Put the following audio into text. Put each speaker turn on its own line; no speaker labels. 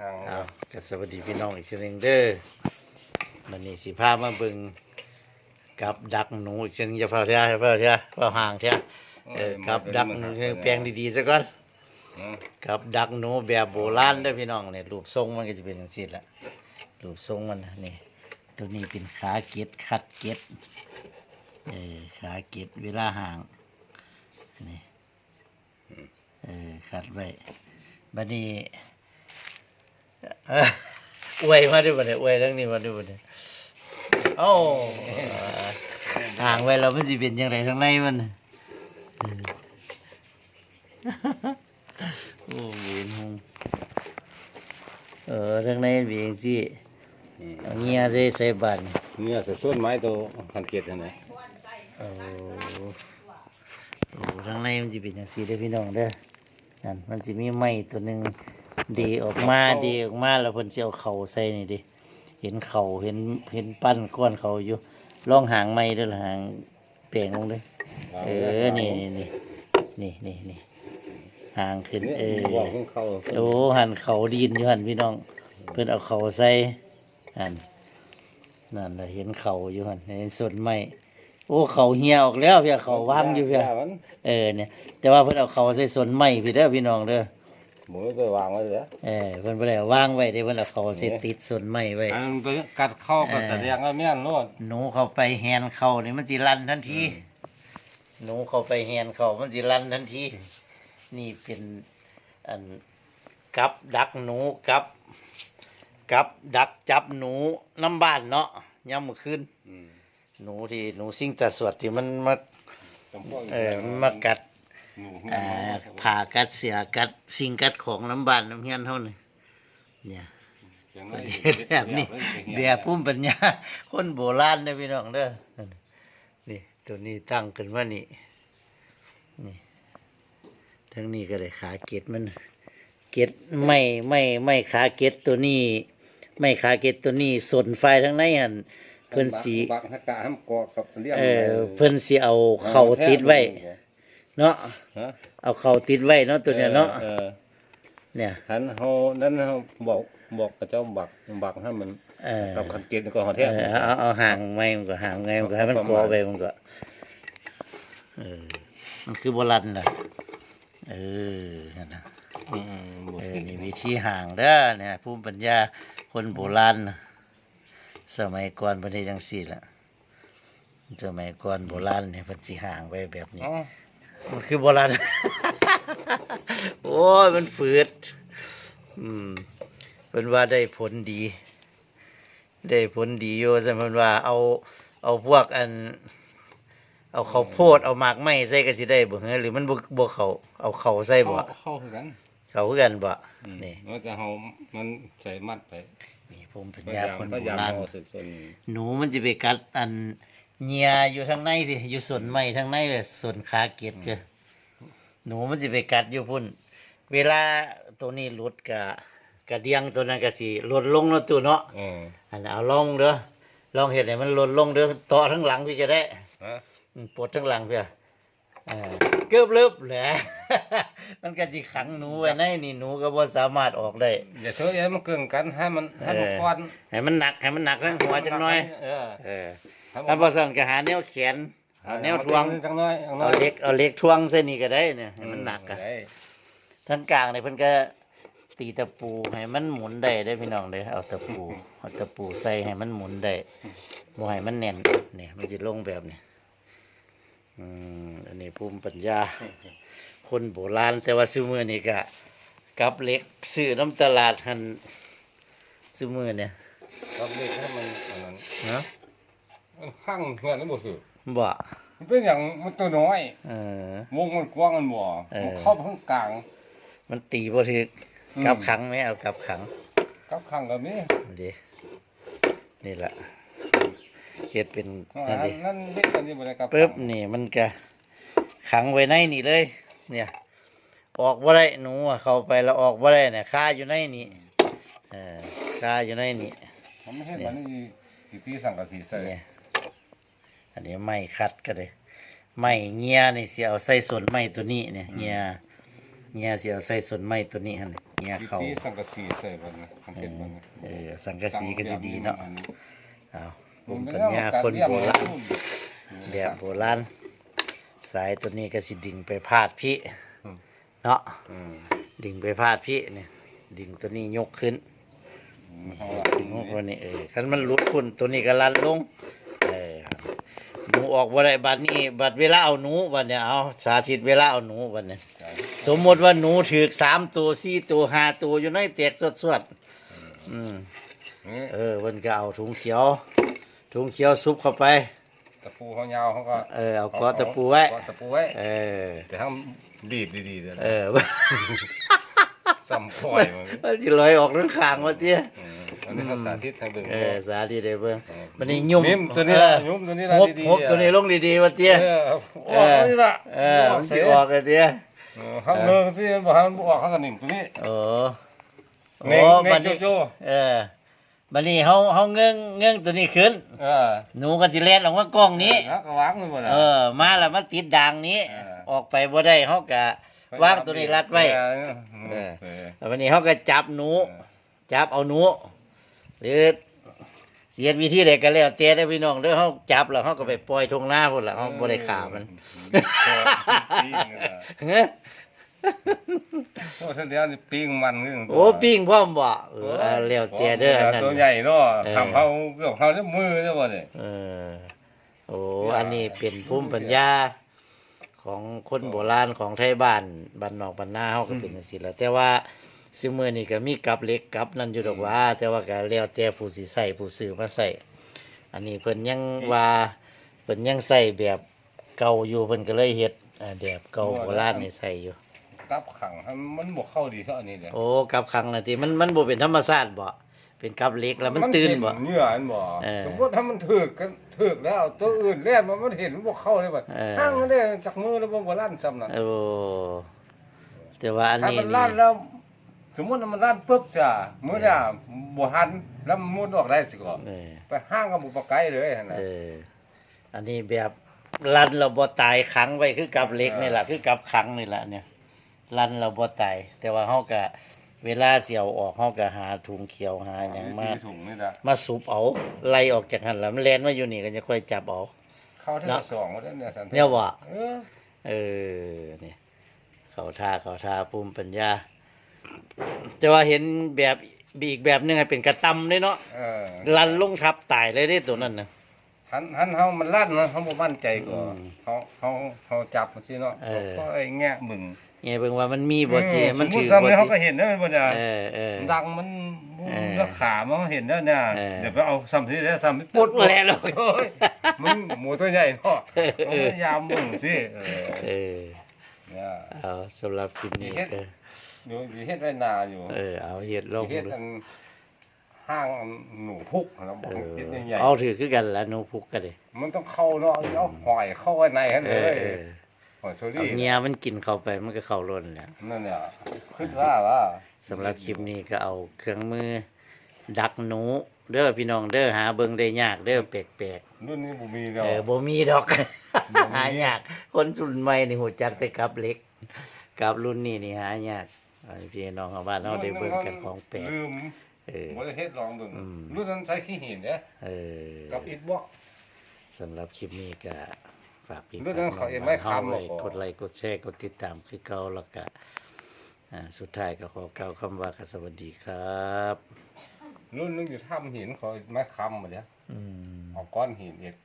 ห่าง
เอาก็สวัสดีพี่น้องอีกทีหนึงเด้อมันนี่สิพามาเบิ่งกับดักหนูอีกเช่นงอย่าเฝ้าเท่าอย่าเฝ้าเท่าเฝ้าห่างเท่าเออกับดักแปลงดีๆซะก่อน
เนาะ
กับดักหนูแบบโบราณเด้อพี่น้องเนี่ยรูปทรงมันก็จะเป็นจังซี่ละรูปทรงมันนะนี่ตัวนี้เป็นขาเกล็ดคัดเกล็ดเออขาเกล็ดเวลาห่างนี่เออคัดไว้บัดนี้เอ้ออวยมาด้วยบ่เนี่ยอวยทั้งนี้มาด้วยบ่เนี่ยโอ้ห่างไว้แล้วมันสิเป็นจังไดทางในมันน่ะเออโอ้เวียนหงเออทางในเป็นจังซี่เอาเงียใส่ใส่บาดนี่
เนี่ยใส่ส่วนไม้ตัวพันเกียรตินั่นแหละ
โอ้โอ้ทางในมันสิเป็นจังซี่เด้อพี่น้องเด้อนั่นมันสิมีไม้ตัวหนึง ดีออกมาดีออกมาแล้วเพิ่นสิเอาเข่าใส่นี่ดิเห็นเขาเห็นเห็นปั้นก้อนเขาอยู่ล่องหางไม้ด้วยล่ะหางแปลงลงเลยเออนี่นี่นี่นี่นี่นี่หางขึ้นเออ
บอกของเขา
โอ้หันเขาดินอยู่หันพี่น้อง เพิ่นเอาเขาใส่หันนั่นแหละเห็นเขาอยู่หันเห็นส่วนไม้โอ้เขาเหี่ยวออกแล้วเพี่เขาวางอยู่เพี่
มัน
เออเนี่ยแต่ว่าเพิ่นเอาเขาใส่ส่วนไม้พี่เด้อพี่น้องเด้อ
หมูไปวางไว้เลย
เออเพิ่นบ่ได้เอาวางไว้เด้เพิ่นเอาเขาใส่ติดส่วนไม้ไว้
อันไปกัดเข้าก็แสดงว่าแม่นโลด
หนูเข้าไปแฮนเขานี่มันสิลั่นทันที หนูเข้าไปแฮนเขามันสิลั่นทันที นี่เป็นอันกับดักหนูกับ กับดักจับหนูน้ำบ้านเนาะย่ำมื้อคืน
อืม
หนูที่หนูสิ่งตาสวดที่มันมา
จำพวก
เออมันมากัด
หนู
อ่าผ่ากัดเสียกัดสิ่งกัดของน้ำบ้านน้ำเฮียนเท่านี้เนี่ย
อย่าง
ป
นั้
ระ
น
เทศแบบนี้แบบพุ่มปัญญา คนโบราณเด้อพี่น้องเด้อนี่ตัวนี้ตั้งขึ้นว่านี่นี่ทั้งนี้ก็ได้ขาเกตมัน เกตไม่ไม่ไม่ขาเกตตัวนี้ ไม่ขาเกตตัวนี้ส่วนไฟทั้งในหันเพิ่นสี
บักฮักกะห้ามกอกับเรียก
เออเพิ่นสิเอาเข่าติดไว้ เนาะ
ฮะ
เอาเข่าติดไว้เนาะตัวเนี้ยเนาะ
ออ
เนี่ย
หันเฮานั้นเฮาบอกบอกกับเจ้าบักบักให้มัน
เออ
กับคันเกณฑ์ก่อนเฮา
เอ
แท้
อเอาเอาเอาห่างไว้มันก็ห่างไงมันก็ให้มันกอไปมันก็เออมันคือโบราณน่ะเออนั่นน่ะ
อืมบ่
เออ
สิ
นี่วิธีห่างเด้อเนี่ยภูมิปัญญาคนโบราณน่ะสมัยก่อนประเทศจังซี่ล่ะสมัยก่อนโบราณเนี่ยเพิ่นสิห่างไว้แบบนี้
อ๋อ
มันคือโบราณ โอ้ย มันฝืด อืมเป็นว่าได้ผลดี ได้ผลดีอยู่สมมติว่าเอา เอาพวกอัน เอาข้าวโพด เอาหมากไม้ใส่ก็สิได้บ่เฮ้หรือมันบ่บ่เขาเอาเขาใส่บ่
เข้าเข้าคือกัน
เขาคือกันบ่
อืม
นี่
ว่าจะเฮามันใส่มัดไป
นี่ผมเป็น
พยาา
ย
ยาม
คน
พ
โบ
ยายาม
ราณ
เอาสุดส่วน
หนูมันจะไปกัดอัน เหงียอยู่ทางในพี่อยู่ส่วนไม้ทางในเลยส่วนขาเกียดคือหนูมันจะไปกัดอยู่พุ่น เวลาตัวนี้หลุดกะกะเดียงตัวนั้นก็สิหล่นลงเนาะตัวเนาะ
เออ
อันเอาลองเด้อลองเห็ดให้มันหล่นลงเด้อต่อทั้งหลังพี่จะได้
ฮะ
อืมปวดทั้งหลังพี่อะเออเกือบเลิบแหละ มันก็สิขังหนูไว้ในนี่หนูก็บ่สามารถออกได้
อย่าเชื่อให้มันเกินกันให้มันให้มัน
เออ
ก้อน
ให้มันหนักให้มันหนักทั้งหัวจังน้อย
เออ
เออ
ให้มัน
ถ้าบ่สั่นก็หาแนวแขนเอาแนวทวง
จังน้อยจังน้
เอา
อย
เหล็กเอาเหล็กทวงเส้นนี้ก็ได้เนี่ยให้มันหนักอะ
ได้
ทั้งกลางเนี่ยเพิ่นก็ตีตะปูให้มันหมุนได้ได้อพี่น้องเด้อเอาตะปูเอาตะปูใส่ให้มันหมุนได้บ่ให้มันแน่นเนี่ยมันจะลงแบบนี้อืมอันนี้ภูมิปัญญา คนโบราณแต่ว่าซื้อมือนี่ก็กับเหล็กซื้อน้ำตลาดหันซื้อมือเนี่ย
ก็เล็กให้มันอันนั้น
เนาะ
มัน ข้างเพื่อนแล้วบ่ถือ
บ่
มันเป็นอย่างมันตัวน้อย
เออ
วงมันกว้างมันบ่
เออ
มันเข้าไปข้างกลาง
มันตีบ่ถึก
อืม
กับขังไหมเอากับขัง
กับข้างแบบนี้
ดีนี่แหละเฮ็ดเป็น
อั
นั่น
น
ดิ
นั้นเล็กอันนี้บ่ได้กับ
ปึ๊บนี่มันก็ขังไว้ในนี่เลย เนี่ย ออกบ่ได้หนูอะเข้าไปแล้วออกบ่ได้เนี่ยคาอยู่ในนี่เออคาอยู่ในนี่
มันไม่ใช่มันนี่ตีตีสังกะสีใส่
เนี่ย อันนี้ไม้คัดก็เลยไม้เงียนี่สิเอาใส่ส่วนไม้ตัวนี้เนี่ยเงียเงี้ยเสียวใส่ส่วนไม้ตัวนี้ฮะเนี่ยเงี้ยเขา
ที่สังกะสีใส่บัดนะคันเฮ็ดบัดนะ
เออสังกะสีก็สิดีเนาะเอาผ
ผม
ม
เป็
เป็นน
เรื่อง
ยา
การ
คน
เรียม
โบ
เลย
ราณแบบโบราณสายตัวนี้ก็สิดิ่งไปพาดพี่เนาะ
อืม
ดิ่งไปพาดพี่เนี่ยดิ่งตัวนี้ยกขึ้น
เอา
ดิ่งลงตัวนี้เออคันมันหลุดพุ่นตัวนี้ก็ลันลงเออครับ หนูออกบ่ได้บัดนี้บัดเวลาเอาหนูบัดเนี่ยเอาสาธิตเวลาเอาหนูบัดเนี่ยสมมติว่าหนูถือกสามตัวสี่ตัวห้าตัวอยู่ในเตียกสวดสวดๆอืม
นี่
เออมันก็เอาถุงเขียว ถุงเขียวซุปเข้าไป
ตะปูเขายาวเขาก็
เออเอากอตะปูไว้
กอตะปูไว้
เออ
แต่ทำบีบดีๆเด้อ
เออ
ซ้ำซอยมัน
มันจะลอยออกทั้งขางมาเตี้ย
อืมอันนี้เขาสาธิตให้เบิ่ง
เออสาธิตได้เบิ่ง
เออ
มันนี่ยุ่ม
นิ่มตัวนี้
เอ
ละ
อ
ยุ่มตัวนี้
ง
ละ
บ
ดี
งบตัวนี้ลงดีๆมาเตี้ย
เออ
เอ
ออก
อ
ตัวนี้ละ
เออมันสิออกไอ้เตี้ย
เออข้างเมืองสิมันบอกให้มันบ่ออกข้างกันนิ่มตัวนี้
โอ้
เน่ง
โอ้
เน่
บั
ง
ดนี้
โจ้
เออบัดนี้เฮาเฮาเงื้งเงื้งตัวนี้ขึ้น
เออ
หนูก็สิแล่นออกมากล้องนี้
แล้วก็วางมันบ่ล่ะ
เออมาแล้วมันติดด่างนี้
เออ
ออกไปบ่ได้เฮาก็ วางตัวนี้รัดไว้
เออ
เออ
เออ
แล้ววันนี้เฮาก็จับหนู จับเอาหนู หรือเสียดวิธีใดก็แล้วแต่เด้อพี่น้องเด้อเฮาจับแล้วเฮาก็ไปปล่อยทงหน้าพุ่นล่ะเฮาบ่ได้ฆ่ามัน
ปิ้งอะ
เฮ้ย
โอ้ท่านเดียวนี่ปิ้งมันนี่
โอ้ปิ้งพร้อมบ่เออเอาแล้วแต่เด้ออันนั้น
ตัวใหญ่เนาะ
เออ
ทำเขาเกือบเขาเรียมือเด้อบ่เนี่ย
เออโอ้อันนี้เป็นภูมิปัญญา ของคนโบราณของไทยบ้านบ้านนอกบ้านนาเฮาก็เป็นจังซี่แหละแต่ว่าซุมื้อนี้ก็มีกับเหล็กกับนั่นอยู่ดอกว่า แต่ว่าก็แล้วแต่ผู้สิใช้ผู้ซื้อมาใช้อันนี้เพิ่นยังว่าเพิ่นยังใช้แบบเก่าอยู่เพิ่นก็เลยเฮ็ดอ่าแบบเก่าโบราณนี่ใช้อยู่
กับขังให้มันบ่เข้าดีเท่าอันนี้เลย
โอ้กับครั้งน่ะที่มันมันบ่เป็นธรรมชาติบ่ เป็นกับเหล็กแล้วมันตื่นบ่
เห็เนื้ออันบ่
เออ
สมมติถ้ามันถึกกันถึกแล้วตัวอื่นเล่นมันมันเห็นมันบ่เข้าเลยบัด
เออ
ห้างมันได้จากมือแล้วบ่บ่ลั่นซ้ำน่ะ
โอ้แต่ว่าอัน
ถ้า
นี้
มัน
นี่
ลั่นแล้ว สมมุติว่ามันลั่นปุ๊บจ้ะมื้อน่ะบ่หันแล้วมันมุดออกได้สิก็
เออ
ไปห้างก็บ่ปะไกลเลยหั่นน่ะ
เออ อันนี้แบบรันเราบ่ตายขังไว้คือกับเหล็กนี่แหละคือกับขังนี่แหละเนี่ยรันเราบ่ตายแต่ว่าเฮาก็ เวลาเสียวออกเฮาก็หาถุงเขียวหาหยังมา
ถุงนี่ล่ะ
มาสูบเอาไล่ออกจากหันแล้วมันแล่นมาอยู่นี่ก็จะค่อยจับเอา
เข้าเท่า
เนาะ
สองว่าเนี่ยสัน
เนี่ยว่ะ
เออ
เออเนี่ยเขาท่าเขาท่าภูมิปัญญา แต่ว่าเห็นแบบอีกแบบหนึงให้เป็นกระตำเลยเนาะ
เออ
ลันลงทับตายเลยได้ตัวนั้นน่ะ
หันหันเฮามันลั่นเนาะเฮาบ่มั่นใจก็
อืม
เฮาเฮาเฮาจับมันสิเนาะ
เออ
ก็ไอ้แง่มึง
ไงเบิ่งว่ามันมีบ่ที่มัน
ส
ถื
ติ
อ
ซ้ำ
บ่
เนี่ยเขาก็
ที่
เห็นนะมันบ่ได้
เออเออ
ดังมัน
เออ
แล้วขามันเห็นแล้วเนี่ย
เออ
เดี๋ยวไปเอาซ้ำที่ได้ซ้ำที่ปุ๊ด
แล้วเลย
โอ้ยมึงหมูตัวใหญ่เนาะ
เออ
ต้องพยายามมึงสิเออ
เออ
เนี่ย
เอาสำหรับคลิปนี้
เฮ็ด
ก็
อยู่อยู่เฮ็ดไว้นาอยู่
เออเอาเฮ็ดลอง
เฮ็ด
ดู
อัน ห้างอันหนูพุกนะบอ
เอกอ
เฮ็ดใหญ่ๆ
เอาถือคือกันละหนูพุกก็ได้
มันต้องเข้าเนาะเอาหอยเข้าไว้ในกัน
เอ
เล
อยเออ
หอยโซ
เอา
ลี่
เงียมันกินเข้าไปมันก็เข้าล้นแหล้ว
นั่นเนี่ยคิดว่าว่า
สำหรับคลิปนี้ก็เอาเครื่องมือ ดักหนูเด้อพี่น้องเด้อหาเบิ่งได้ยากเด้อแปลก
รุ่นนี้บ่มี
ๆ
แล้ว
เออบ่มีดอก
บ่มี
หายาก คนรุ่นใหม่นี่ฮู้จักแต่กับเหล็กกับรุ่นนี้นี่หายากเอาให้พี่น้องเอาบ้านเฮาได้เบิ่งกันของแปลก
ลืม
เออ
บ่ได้เฮ็ดลองเบิ่ง
อืม
รุ่นนั้นใช้ขี้หินเด้
เออ
กับอิฐบล็อก
สำหรับคลิปนี้ก็ฝากพี่
เรื่องนั้นเขาเองไม่
น้อง
ค้ำหรอก
ไว้กดไลค์กดแชร์กดติดตามคือเก่าแล้วก็อ่าสุดท้ายก็ขอกล่าวคำว่าสวัสดีครับ
รุ่นนึงอยู่ถ้ำหินเขาไม้ค้ำมาเด้
อืม
เอาก้อนหินเอ็ด